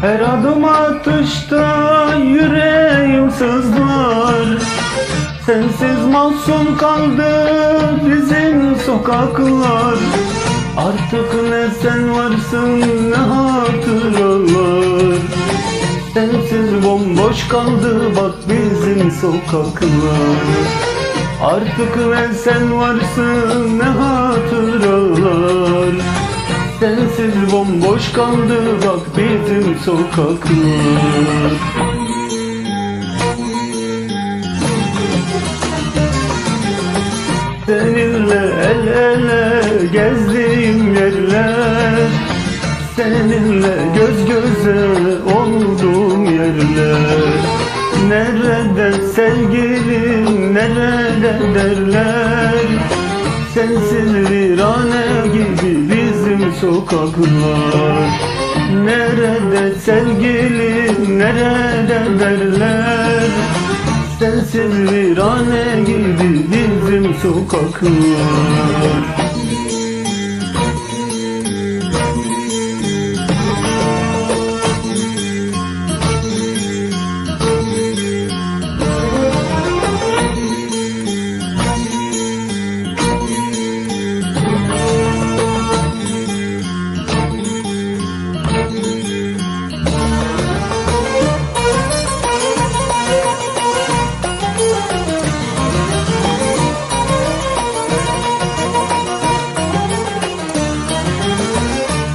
Her adım atışta yüreğim sızlar. Sensiz masum kaldı bizim sokaklar. Artık ne sen varsın ne hatıralar Sensiz bomboş kaldı bak bizim sokaklar. Artık ne sen varsın ne hatıralar Sensiz bomboş kaldı bak bizim sokaklar. Seninle el ele gezdiğim yerler Seninle göz göze olduğum yerler. Nerede sevgilim nerede derler? Sensiz virane gibi bizim sokaklar Nerede sevgilim nerede derler? Sensiz virane gibi bizim sokaklar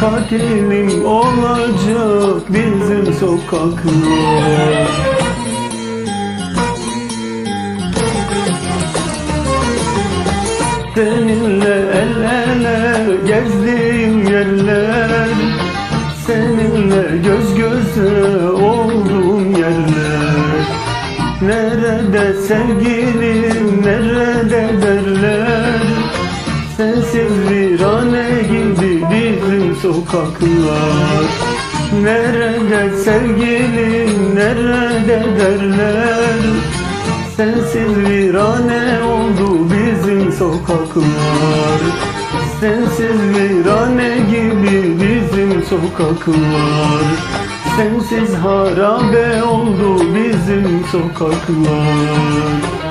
Katilim olacak bizim sokaklar. Seninle el ele gezdiğim yerler Seninle göz göze olduğum yerler. Nerede sevgilim sokaklar Nerede sevgilim nerede derler? Sensiz virane oldu bizim sokaklar Sensiz virane gibi bizim sokaklar Sensiz harabe oldu bizim sokaklar